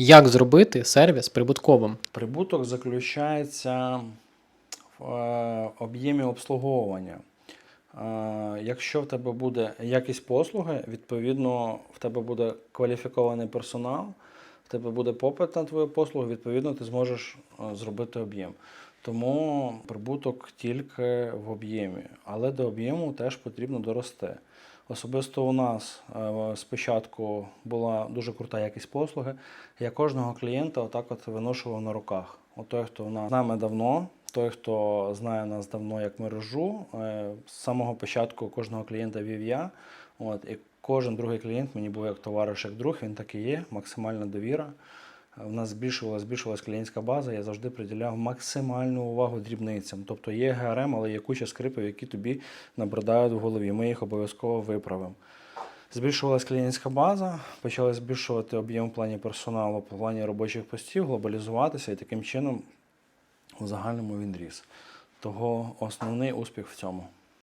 Як зробити сервіс прибутковим? Прибуток заключається в е, об'ємі обслуговування. Е, Якщо в тебе буде якість послуги, відповідно, в тебе буде кваліфікований персонал, в тебе буде попит на твою послугу, відповідно, ти зможеш е, зробити об'єм. Тому прибуток тільки в об'ємі, але до об'єму теж потрібно дорости. Особисто у нас е, спочатку була дуже крута якість послуги. Я кожного клієнта отак от виношував на руках. От той, хто у нас з нами давно, той, хто знає нас давно як мережу, е, з самого початку кожного клієнта вів я. От, і кожен другий клієнт мені був як товариш, як друг, він так і є, максимальна довіра. У нас збільшувалася, збільшувалась клієнтська база, я завжди приділяв максимальну увагу дрібницям. Тобто є ГРМ, але є куча скрипів, які тобі набридають в голові. Ми їх обов'язково виправимо. Збільшувалась клієнтська база, почали збільшувати об'єм в плані персоналу, в плані робочих постів, глобалізуватися, і таким чином у загальному він ріс. Того основний успіх в цьому.